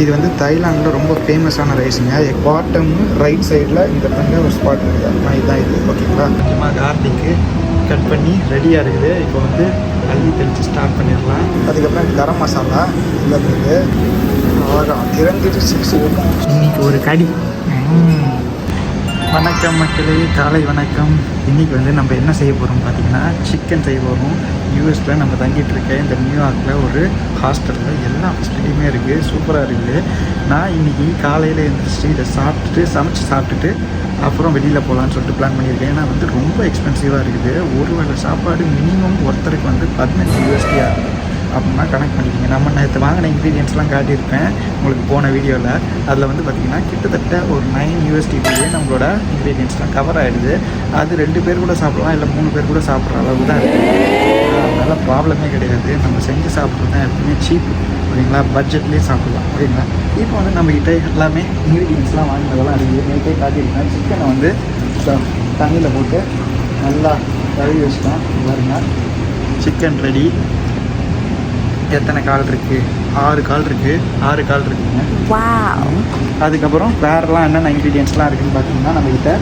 இது வந்து தைலாண்டில் ரொம்ப ஃபேமஸான ரைஸுங்க பாட்டம் ரைட் சைடில் இந்த பண்ண ஒரு ஸ்பாட் இருக்குது இதுதான் இது. ஓகேங்களா கொஞ்சமாக கார்லிக்கு கட் பண்ணி ரெடியாக இருக்குது. இப்போ வந்து அள்ளி தெளித்து ஸ்டார்ட் பண்ணிடலாம். அதுக்கப்புறம் கரம் மசாலா இல்லை இருக்குது ஆகம் திறந்துட்டு சிக்ஸ் இன்னைக்கு ஒரு கடி. வணக்கம் மக்களே காலை வணக்கம். இன்றைக்கி வந்து நம்ம என்ன செய்ய போகிறோம் பார்த்தீங்கன்னா சிக்கன் செய்ய போகிறோம் யூஎஸில் நம்ம தங்கிட்டு இந்த நியூயார்க்கில் ஒரு ஹாஸ்டலில் எல்லா ஃபெசிலிட்டியுமே இருக்குது சூப்பராக இருக்குது நான் இன்றைக்கி காலையில் எழுந்திரிச்சு இதை சாப்பிட்டுட்டு சமைச்சு சாப்பிட்டுட்டு அப்புறம் வெளியில் போகலான்னு சொல்லிட்டு பிளான் பண்ணியிருக்கேன். ஏன்னா வந்து ரொம்ப எக்ஸ்பென்சிவாக இருக்குது. ஒரு வேளை சாப்பாடு மினிமம் ஒருத்தருக்கு வந்து பதினஞ்சு யூஎஸ்டி ஆகும் அப்படின்னா கனெக்ட் பண்ணிக்கிங்க. நம்ம நேற்று வாங்கின இன்க்ரீடியன்ஸ்லாம் காட்டியிருப்பேன் உங்களுக்கு போன வீடியோவில் அதில் வந்து பார்த்திங்கன்னா கிட்டத்தட்ட ஒரு நைன் யூஎஸ்டிலேயே நம்மளோட இன்க்ரீடியன்ஸ்லாம் கவர் ஆகிடுது அது ரெண்டு பேர் கூட சாப்பிட்லாம் இல்லை மூணு பேர் கூட சாப்பிட்ற அளவு தான் இருக்குது அதனால் ப்ராப்ளமே கிடையாது. நம்ம செஞ்சு சாப்பிட்றது தான் எப்பவுமே சீப் ஓகேங்களா பட்ஜெட்லேயே சாப்பிடலாம். ஓகேங்களா இப்போ வந்து நம்மக்கிட்ட எல்லாமே இன்க்ரீடியன்ஸ்லாம் வாங்கினதெல்லாம் இருக்குது நேற்றே காட்டியிருக்கேன். சிக்கனை வந்து தண்ணியில் போட்டு நல்லா கழுவி வச்சுட்டோம். பாருங்க. சிக்கன் ரெடி எத்தனை கால் இருக்குது ஆறு கால் இருக்குது ஆறு கால் இருக்குங்க. Wow. அதுக்கப்புறம் வேறெல்லாம் என்னென்ன இன்க்ரீடியன்ஸ்லாம் இருக்குதுன்னு பார்த்தீங்கன்னா நம்மக்கிட்ட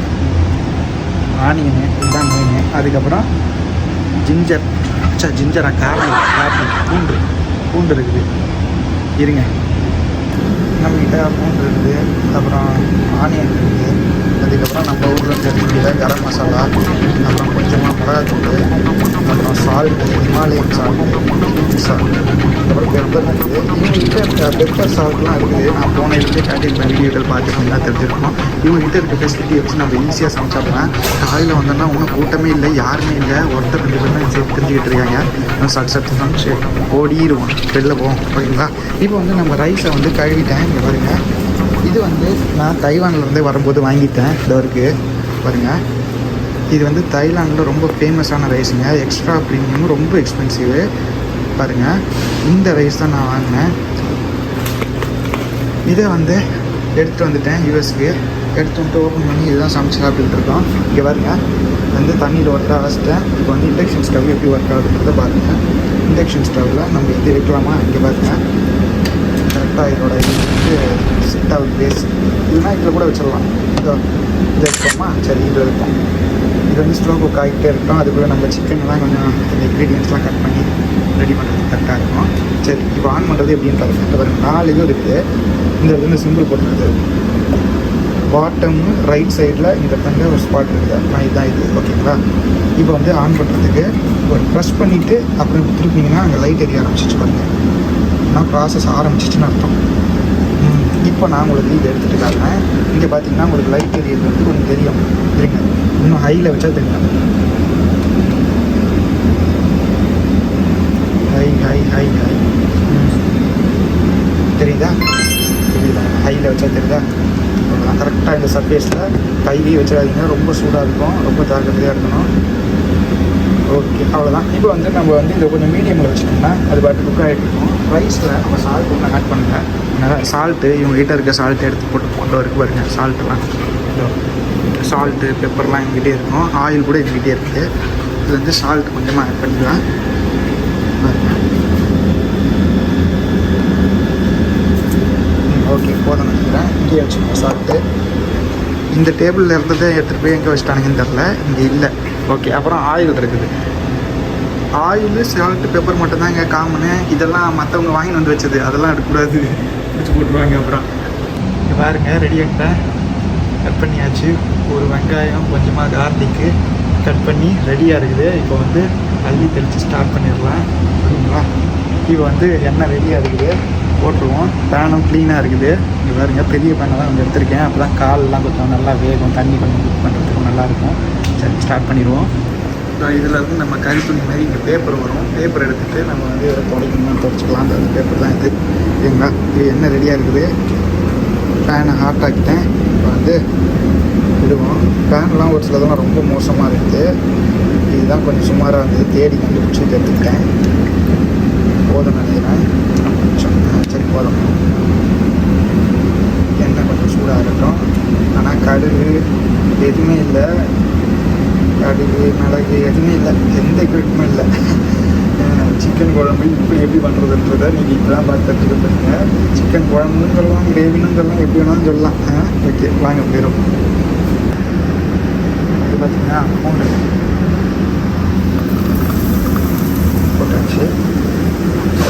ஆனியனு இதுதான் மெயின் அதுக்கப்புறம் ஜிஞ்சர் பச்சை ஜிஞ்சரா காரணம் காப்பி பூண்டு பூண்டு இருக்குது. இருங்க. நம்மகிட்ட பூண்டு இருக்குது அப்புறம் ஆனியன் இருக்குது. அதுக்கப்புறம் நம்ம ஊரில் தெரிஞ்சுக்கிட்ட கரம் மசாலா அப்புறம் கொஞ்சமாக மிளகாத்தூள் அப்புறம் சால்ட்டு ஹிமாலயன் சால்ட்டு சால்ட் அப்புறம் பெப்பர் இருக்குது இவங்ககிட்ட பெப்பர் சால்ட்லாம் இருக்குது நான் போன இடத்துல காட்டியிருப்பேன் வீடியோக்கள் பார்த்துருந்தா தெரிஞ்சிருக்கோம். இவங்ககிட்ட இருக்க ஃபெசிலிட்டி வச்சு நம்ம ஈஸியாக சமைச்சிடலாம் காலையில் வந்தோம்னா ஒன்றும் கூட்டமே இல்லை யாருமே இல்லை. ஒருத்தர் ரெண்டு பேர் தான் தெரிஞ்சுக்கிட்டு இருக்காங்க. நான் சட் சட் சமைச்சு ஓடிடுவோம் வெளில போவோம். ஓகேங்களா? இப்போ வந்து நம்ம ரைஸை வந்து கழுவிட்டேன். இங்கே பாருங்கள் இது வந்து நான் தைவான்லேருந்தே வரும்போது வாங்கிட்டேன். இந்த இருக்குது பாருங்கள் இது வந்து தைலாண்டில் ரொம்ப ஃபேமஸான ரைஸுங்க எக்ஸ்ட்ரா ப்ரீமியம் ரொம்ப எக்ஸ்பென்சிவு பாருங்கள் இந்த ரைஸ் தான் நான் வாங்கினேன். இதை வந்து எடுத்துகிட்டு வந்துட்டேன் யூஎஸ்க்கு எடுத்து வந்துட்டு ஓப்பன் பண்ணி இதுதான் சமைச்சு சாப்பிட்டுக்கிட்டு இருக்கோம். இங்கே பாருங்க. வந்து தண்ணியில் ஒருத்தர வச்சிட்டேன் இப்போ வந்து இண்டக்ஷன் ஸ்டவ் எப்படி ஒர்க் ஆகுதுன்றத பாருங்கள் இண்டக்ஷன் ஸ்டவ்வில் நம்ம இது வைக்கலாமா இங்கே பாருங்கள் கரெக்டாக இதோட இது வந்து செட் ஆகுது. பேஸ் இல்லைன்னா இதில் கூட வச்சிடலாம். இதோ இதை வைப்போமா சரி இதில் வைப்போம் இது வந்து ஸ்லோ குக் ஆகிட்டே இருக்கும் அதுக்குள்ளே நம்ம சிக்கன்லாம் கொஞ்சம் இந்த இன்க்ரீடியன்ஸ்லாம் கட் பண்ணி ரெடி பண்ணுறது கரெக்டாக இருக்கும். சரி இப்போ ஆன் பண்ணுறது எப்படின்னு பாருங்க. இந்த நாலு இது இருக்குது இந்த இது வந்து சிம்பிள் போட்டுருது பாட்டம் ரைட் சைடில் இந்த தங்க ஒரு ஸ்பாட் இருக்குது. நான் இதுதான் இது. ஓகேங்களா இப்போ வந்து ஆன் பண்ணுறதுக்கு ஒரு ப்ரெஸ் பண்ணிவிட்டு அப்புறம் திருப்பிங்கன்னா அங்கே லைட் எரிய ஆரம்பிச்சிச்சு பாருங்க. நான் ப்ராசஸ் ஆரம்பிச்சிச்சுன்னு அர்த்தம். இப்போ நான் உங்களுக்கு இதை எடுத்துகிட்டு காட்டுறேன். இங்கே பார்த்தீங்கன்னா உங்களுக்கு லைட் எரியது வந்து கொஞ்சம் தெரியும். இருங்க. இன்னும் ஹையில் வச்சா தெரியும். ஹை ஹை ஹை ஹை தெரியுதா? தெரியுதா? ஹையில் வச்சா தெரியுதா? கரெக்டாக இந்த சர்ஃபேஸில் கையிலேயே வச்சிடாதீங்க. ரொம்ப சூடாக இருக்கும். ரொம்ப ஜாக்கிரதையாக இருக்கணும். ஓகே அவ்வளோதான் இப்போ வந்து நம்ம வந்து இதை கொஞ்சம் மீடியமில் வச்சுட்டோம்னா அது பாட்டு குக் ஆகிட்டு இருக்கும். ரைஸில் நம்ம சால்ட் ஒன்று ஆட் பண்ணுங்கள் சால்ட்டு இவங்ககிட்ட இருக்க சால்ட் எடுத்து போட்டு கொண்டு வரைக்கும் பாருங்க சால்ட்டுலாம் சால்ட்டு பெப்பர்லாம் எங்ககிட்டே இருக்கும். ஆயில் கூட எங்ககிட்டே இருக்குது. இது வந்து சால்ட் கொஞ்சமாக ஆட் பண்ணிக்கலாம். ஓகே போதும் நினைக்கிறேன். இங்கேயே வச்சுக்கோங்க சால்ட்டு இந்த டேபிளில் இருந்ததை எடுத்துகிட்டு போய் எங்கே வச்சிட்டானுங்கன்னு தெரில இங்கே இல்லை. ஓகே அப்புறம் ஆயில் இருக்குது. ஆயில் சால்ட்டு பெப்பர் மட்டும்தாங்க காமனு இதெல்லாம் மற்றவங்க வாங்கிட்டு வந்து வச்சது. அதெல்லாம் எடுக்கக்கூடாது. பிடிச்சி போட்டுருவாங்க அப்புறம். இங்கே பாருங்க ரெடி ஆகிட்டேன் கட் பண்ணியாச்சு. ஒரு வெங்காயம் கொஞ்சமாக கார்த்திக்கு கட் பண்ணி ரெடியாக இருக்குது. இப்போ வந்து அள்ளி தெளித்து ஸ்டார்ட் பண்ணிடலாம். சரிங்களா? இப்போ வந்து எண்ணெய் ரெடியாக இருக்குது. போட்டுருவோம். பேனும் க்ளீனாக இருக்குது. இங்கே பாருங்க பெரிய பேனை தான் வந்து எடுத்திருக்கேன். அப்போ தான் கால்லாம் கொஞ்சம் நல்லா வேகும். தண்ணி கொஞ்சம் குக் பண்ணுறதுக்கு நல்லாயிருக்கும் சரி ஸ்டார்ட் பண்ணிடுவோம். இதில் இருந்து நம்ம கறி துணி மாதிரி இங்கே பேப்பர் வரும். பேப்பர் எடுத்துகிட்டு நம்ம வந்து இதை துடைக்கணும் துடைச்சிக்கலாம் அந்த பேப்பர் தான் இது. சரிங்களா இது என்ன ரெடியாக இருக்குது? ஃபேனை ஹாட் ஆக்கிட்டேன். இப்போ வந்து விடுவோம். ஃபேன்லாம் ஒரு சிலதெல்லாம் ரொம்ப மோசமாக இருக்குது இதுதான் கொஞ்சம் சுமாராக இருந்தது. தேடி கண்டுபிடிச்சி எடுத்துக்கிட்டேன். போதும் நினைக்கிறேன். கொஞ்சம் சரி போதும் எண்ணெய் கொஞ்சம் சூடாக இருக்கட்டும் ஆனால் கடுகு எதுவுமே இல்லை கடுகு மிளகு எதுவுமே இல்லை. எந்த எக்யூப்மெண்ட் இல்லை. சிக்கன் குழம்பு இப்படி எப்படி பண்ணுறதுன்றதை நீங்கள் இப்போ தான் பார்த்து சிக்கன் குழம்புன்னு சொல்லலாம் கிரேவின்னு சொல்லலாம் எப்படி வேணாலும் சொல்லலாம். ஓகே வாங்க போயிடும். இது பார்த்தீங்கன்னா அமௌண்ட் போட்டாச்சு.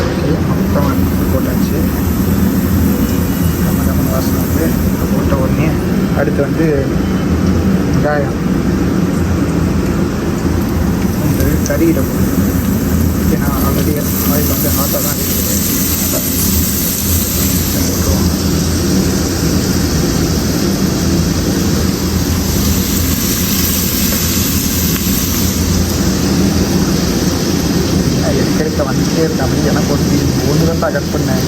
ஓகே போட்டாச்சு. நம்ம நம்ம வாசனை வந்து போட்ட உடனே அடுத்து வந்து வெங்காயம். பூண்டு கறியிட ஏன்னா ஆல்ரெடி ஆயில் வந்து ஹாட்டாக தான் இருக்குது எடுக்க வந்துட்டே இருந்தேன் அப்படி எனக்கு ஒரு ஒன்று தான் கட் பண்ணேன்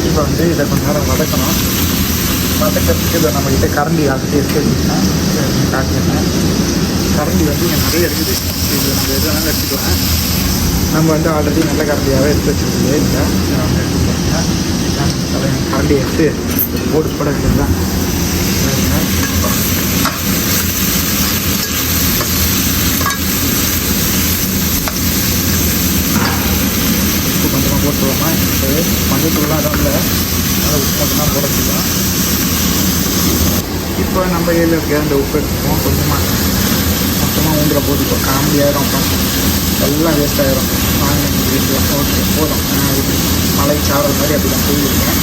இப்போ வந்து இதை கொஞ்ச நேரம் வதக்கணும். வதக்கிறதுக்கு இதை நம்மகிட்ட கரண்டி ஆல்ரெடி எடுத்து வச்சுருக்கேன் காட்டியிருக்கேன் கரண்டி வந்து இங்கே நிறைய இருக்குது. இது நம்ம எது வேணாலும் எடுத்துக்கலாம். நம்ம வந்து ஆல்ரெடி நல்ல கரண்டியாகவே எடுத்து வச்சுருக்குது இல்லை இதை வந்து எடுத்துக்கலாம் கரண்டி எடுத்து போட்டு போட வேண்டியது தான் கொஞ்சமாக போட்டுருவோமா? இப்போ மஞ்சத்தூள்லாம் எதுவும் இல்லை. நல்லா உப்பு மட்டும்தான் போட வச்சுக்கலாம் இப்போ நம்ம கையில் இருக்க. அந்த உப்பு எடுத்துப்போம் கொஞ்சமாக மொத்தமாக ஊந்துற போது இப்போ காமெடி அப்புறம் எல்லாம் வேஸ்ட் ஆயிரும். வாங்க வீட்டில். ஓகே போதும். இப்படி மலை சாரல் மாதிரி அப்படி தான் போயிருக்கேன்.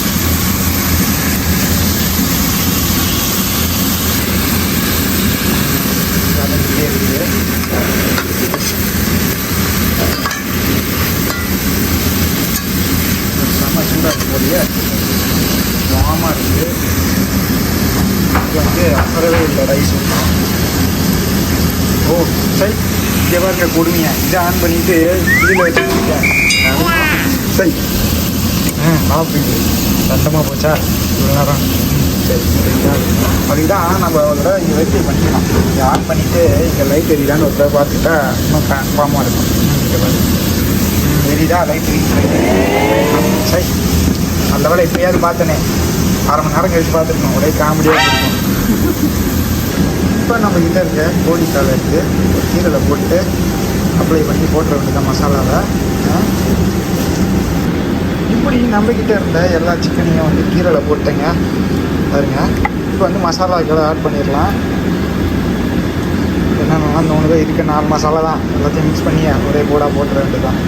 செம்ம சூடாக இருக்கு போலியே. வாமாக இருக்குது இது வந்து அசரவே இல்லை ரைஸ் ஓ சரி இங்கே பாருங்க கொடுமையா. இதை ஆன் பண்ணிட்டு இதில் வச்சுருக்கேன். சரி ஆ ஆஃபீஸ் சண்டமாக போச்சா? இவ்வளோ நேரம் ம், சரி சரிங்களா அதுக்கு நம்ம ஒரு இங்கே வெயிட் பண்ணிக்கலாம். இங்கே ஆன் பண்ணிவிட்டு இங்கே லைட் எரியுதான்னு ஒரு தடவை பார்த்துட்டா இன்னும் கன்ஃபார்மாக இருக்கும். இங்கே பாருங்க ம், எரியுதா லைட் எரியுது? சரி நல்ல வேலை எப்பயாவது பார்த்தனே. அரை மணி நேரம் கழிச்சு பார்த்துருக்கோம். ஒரே காமெடியாக இருக்கும். இப்போ நம்ம கிட்ட இருக்க கோழி தலை எடுத்து கீரையில் போட்டு அப்ளை பண்ணி போட்டுற வேண்டியதான் மசாலாவை. இப்படி நம்மக்கிட்ட இருந்த எல்லா சிக்கனையும் வந்து கீரையில் போட்டுங்க. பாருங்க. இப்போ வந்து மசாலாக்களை ஆட் பண்ணிடலாம். என்னென்னலாம் தோணுதோ இருக்க நாலு மசாலா தான். எல்லாத்தையும் மிக்ஸ் பண்ணி ஒரே போடா போட்டுற வேண்டியதான்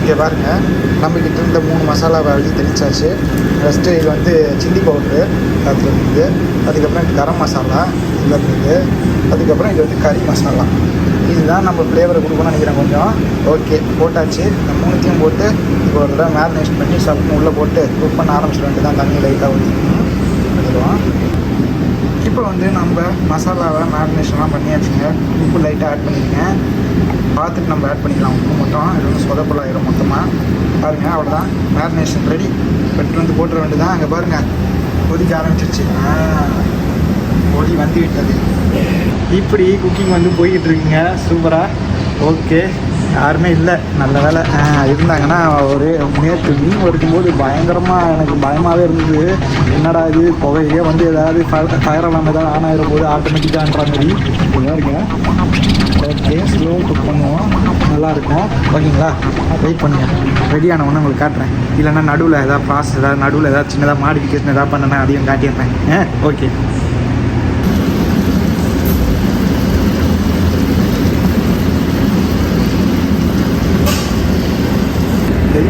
இங்கே பாருங்கள் நம்ம இருந்த மூணு மசாலாவை வரைக்கும் தெளிச்சாச்சு. ஃபஸ்ட்டு இது வந்து சில்லி பவுட்ரு அதில் இருக்குது அதுக்கப்புறம் இது கரம் மசாலா இதில் இருக்குது அதுக்கப்புறம் இது வந்து கறி மசாலா. இதுதான் நம்ம ஃப்ளேவரை கொடுக்கணும்னு நினைக்கிறேன் கொஞ்சம். ஓகே போட்டாச்சு. இந்த மூணுத்தையும் போட்டு இப்போ ஒரு தடவை மேரினேஷன் பண்ணி சப்புன்னு உள்ளே போட்டு குக் பண்ண ஆரம்பிச்சிட வேண்டியதான் தண்ணி லைட்டாக ஊற்றி இப்போ வந்து நம்ம மசாலாவை மேரினேஷன்லாம் பண்ணியாச்சுங்க உப்பு லைட்டாக ஆட் பண்ணிக்கோங்க. பார்த்துட்டு நம்ம ஆட் பண்ணிக்கலாம். உப்பு மட்டும். இது வந்து சொதப்பலாயிரும் மொத்தமாக பாருங்கள் அவ்வளோதான் மேரினேஷன் ரெடி பெட்டு வந்து போட்டுற வேண்டியதான் அங்கே பாருங்கள் கொதிக்க ஆரம்பிச்சிருச்சு. ஒளி வந்து விட்டது. இப்படி குக்கிங் வந்து போய்கிட்டு இருக்குங்க. சூப்பராக ஓகே யாருமே இல்லை. நல்ல வேலை இருந்தாங்கன்னா ஒரு நேற்று மீன் வறுக்கும்போது பயங்கரமாக எனக்கு பயமாகவே இருந்தது. என்னடா இது புகையே வந்து ஏதாவது ஃபயர் அலாம் ஏதாவது ஆன் ஆகிற போது ஆட்டோமேட்டிக்கான்ற மாதிரி. இதாக இருக்கேன். ஓகே ஸ்லோ குக் பண்ணுவோம். நல்லாயிருக்கும் ஓகேங்களா? வெயிட் பண்ணுங்க. ரெடியான ஒன்று உங்களுக்கு காட்டுறேன். இல்லைன்னா நடுவில் ஏதாவது ப்ராசஸ் ஏதாவது நடுவில் ஏதாவது சின்னதாக மாடிஃபிகேஷன் ஏதாவது பண்ணனா அதையும் காட்டியிருப்பேன். ஓகே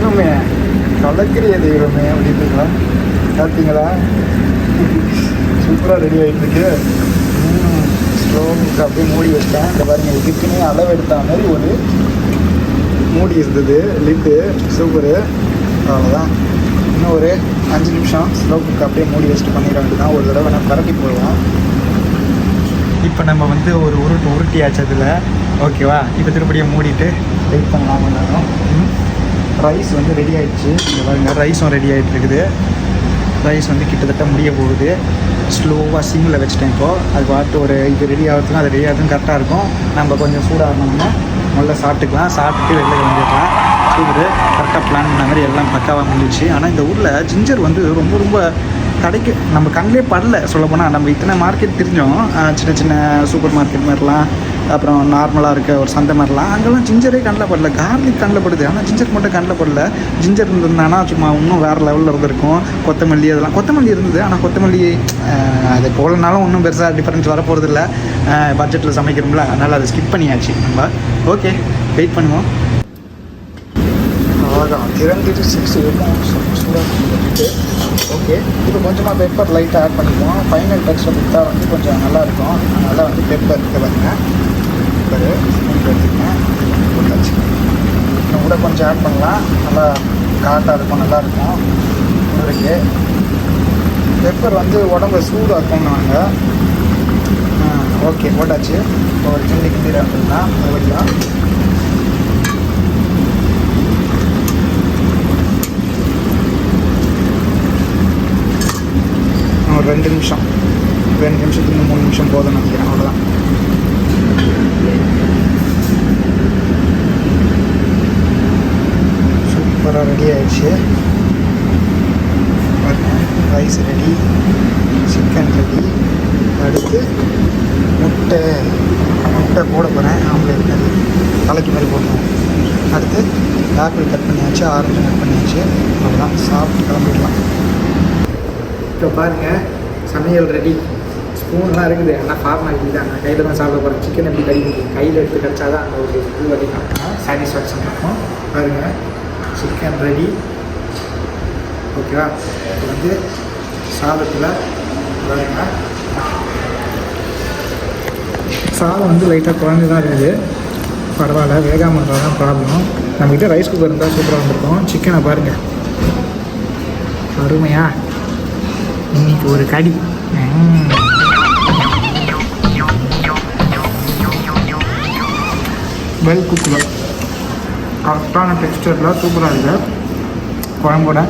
தெய்வமே. கலக்கிறிய தெய்வமே அப்படின்றீங்களா? பார்த்தீங்களா சூப்பராக ரெடி ஆகிட்டு இருக்கு அப்படியே மூடி வச்சிட்டேன். இந்த பாருங்க இதுக்குன்னே அளவு எடுத்த மாதிரி ஒரு மூடி இருந்தது. லிட்டு சூப்பரு அவ்வளோதான் இன்னும் ஒரு அஞ்சு நிமிஷம் ஸ்லோ குக் அப்படியே மூடி வச்சுட்டு பண்ணிட வேண்டியதான் ஒரு தடவை நான் பரட்டி போடுவோம் இப்போ நம்ம வந்து ஒரு உருட்டு உருட்டியாச்சு அதில். ஓகேவா இப்போ திருப்படியை மூடிட்டு வெயிட் பண்ணலாம் கொஞ்ச ரைஸ் வந்து ரெடி ஆகிடுச்சு இங்கே பாருங்க ரைஸும் ரெடி ஆகிட்டு இருக்குது. ரைஸ் வந்து கிட்டத்தட்ட முடிய போகுது. ஸ்லோவாக சிம்மில் வச்சுட்டேன் இப்போது அது பார்த்து ஒரு இது ரெடி ஆகிறதுக்கும் அது ரெடி ஆகிறதுக்கும் கரெக்டாக இருக்கும். நம்ம கொஞ்சம் சூடாகணும்னா நல்லா சாப்பிட்டுக்கலாம். சாப்பிட்டு வெளில வந்துடலாம் சூடு கரெக்டாக பிளான் பண்ண மாதிரி எல்லாம் பக்காவாக முடிஞ்சிச்சு. ஆனால் இந்த ஊரில் ஜிஞ்சர் வந்து ரொம்ப ரொம்ப கடைக்கு நம்ம கண்ணிலே படல சொல்லப்போனால் நம்ம இத்தனை மார்க்கெட் தெரிஞ்சோம். சின்ன சின்ன சூப்பர் மார்க்கெட் மாதிரிலாம் அப்புறம் நார்மலாக இருக்க ஒரு சந்தை மாதிரிலாம். அங்கெல்லாம் ஜிஞ்சரே கண்ணில் படல. கார்லிக் கண்ணில் படுது. ஆனால் ஜிஞ்சர் மட்டும் கண்ணில் படல. ஜிஞ்சர் இருந்திருந்தானா சும்மா இன்னும் வேறு லெவலில் இருந்திருக்கும். கொத்தமல்லி அதெல்லாம். கொத்தமல்லி இருந்தது. ஆனால் கொத்தமல்லி அது போலனாலும் ஒன்றும் பெருசாக டிஃப்ரென்ஸ் வர போகிறது இல்லை பட்ஜெட்டில் சமைக்கிறோம்ல. அதனால் அதை ஸ்கிப் பண்ணியாச்சு நம்ம. ஓகே வெயிட் பண்ணுவோம். அவ்வளோதான் திறந்துட்டு சிக்ஸ் சூடாக ஓகே இப்போ கொஞ்சமாக பெப்பர் லைட்டாக ஆட் பண்ணிக்குவோம். ஃபைனல் டச்சில் கொடுத்தா வந்து கொஞ்சம் நல்லாயிருக்கும். அதனால் வந்து பெப்பர் இருக்க பாருங்க. பெப்பரு எடுத்துக்கேன் இன்னும் கூட கொஞ்சம் ஆட் பண்ணலாம். நல்லா காட்டாக இருக்கும் நல்லாயிருக்கும். உங்களுக்கு பெப்பர் வந்து உடம்புல சூடாக்கும் நாங்கள் ஓகே போட்டாச்சு. இப்போ ஒரு கிண்டி கிண்டி அப்படின்னா மறுபடியும் ஒரு ரெண்டு நிமிஷம். ரெண்டு நிமிஷத்துக்கு இன்னும் மூணு நிமிஷம் போதும்னு நினைக்கிறேன். அவ்வளோதான் சூப்பராக ரெடி ஆயிடுச்சு. ரைஸ் ரெடி சிக்கன் ரெடி அடுத்து முட்டை முட்டை போட போகிறேன் ஆம்லேட் மாதிரி. தலைக்கு மாதிரி போடணும். அடுத்து ஆப்பிள் கட் பண்ணியாச்சு ஆரஞ்சு கட் பண்ணியாச்சு. அவ்வளோதான் சாப்பிட்டு கிளம்பிடலாம். இப்போ பாருங்கள் சமையல் ரெடி ஸ்பூன்லாம் இருக்குது. ஆனால் ஃபார்மாலிட்டி தான் நான் கையில் தான் சாப்பிட போகிறேன் சிக்கன் எப்படி கறி கையில் எடுத்து கடிச்சா தான் அந்த ஒரு இது வரைக்கும் சாட்டிஸ்ஃபேக்ஷன் இருக்கும். பாருங்கள் சிக்கன் ரெடி ஓகேவா இப்போ வந்து சாதத்தில் பாருங்க. சாதம் வந்து லைட்டாக குழந்தை தான் இருக்குது. பரவாயில்ல. வேகாமல் இருந்தால் தான் ப்ராப்ளம் நம்மகிட்ட ரைஸ் குக்கர் இருந்தால் சூப்பராக வந்திருக்கும் சிக்கனை பாருங்கள் அருமையாக இன்னைக்கு ஒரு கடி. வெல் குக்கில் கரெக்டான டெக்ஸ்டரில் சூப்பராக இருக்குது குழம்போட.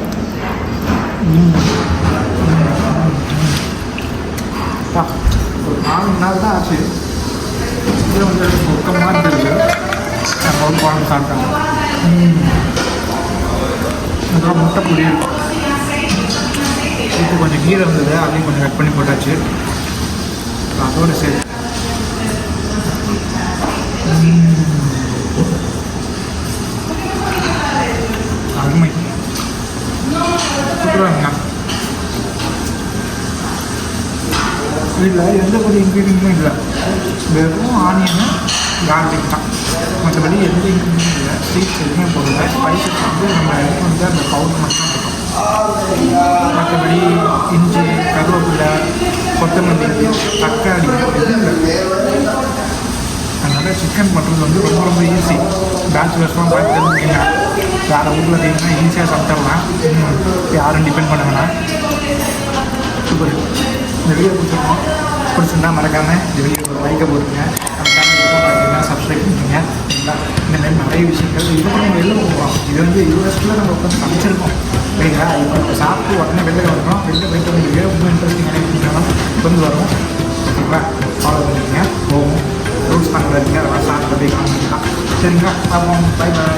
ஒரு நாலு மணி நேரம் தான் ஆச்சு. இது வந்து பக்கமாக இருந்தது நம்ம குழம்பு சாப்பிட்டாங்க அப்புறம் முட்டை பொரியல். இப்போ கொஞ்சம் கீரை இருந்தது அதையும் கொஞ்சம் கட் பண்ணி போட்டாச்சு. அதோடு சரி. அருமை. சூப்பராக இதில் எந்த ஒரு இன்க்ரீடியன்ட்டும் இல்லை. வெறும் ஆனியனு கார்லிக் தான். மற்றபடி எந்த இன்க்ரீடியும் இல்லை. ஸ்வீட்ஸ் எதுவுமே போடல. ஸ்பைசஸ் வந்து நம்ம எடுத்து வந்து அந்த பவுடர் மட்டும் தான் மற்றபடி இஞ்சி கருவேப்பிலை கொத்தமல்லி தக்காளி அதனால் சிக்கன் பண்ணுறது வந்து ரொம்ப ரொம்ப ஈஸி பேச்சுலர்ஸ்லாம் பார்த்து தெரிஞ்சுக்கங்க வேறு ஊரில் பார்த்தீங்கன்னா ஈஸியாக சாப்பிட்றலாம் யாரும் டிபெண்ட் பண்ண வேணாம். சூப்பர் இந்த வீடியோ கொடுத்துருக்கோம் பிடிச்சிருந்தா மறக்காமல் இந்த வீடியோ லைக்கை போட்டுருங்க. நம்ம பார்த்தீங்கன்னா சப்ஸ்கிரைப் பண்ணிக்கோங்க சரிங்களா இந்த மாதிரி நிறைய விஷயங்கள் இதுக்கு நம்ம வெளில போகிறோம் இது வந்து யூஎஸ்க்குள்ள நம்ம உட்காந்து சமைச்சிருக்கோம் சரிங்களா இப்போ நம்ம சாப்பிட்டு உடனே வெளில வரணும் வெளில போயிட்டு வந்து ரொம்ப இன்ட்ரெஸ்டிங்கான விஷயங்களும் கொண்டு வரும் ஓகேங்களா ஃபாலோ பண்ணிக்கோங்க போவோம் ரூல்ஸ் பண்ணுறதுங்க அதெல்லாம் சாப்பிட்டு போய் காமிக்கலாம் சரிங்களா பார்ப்போம் பை பை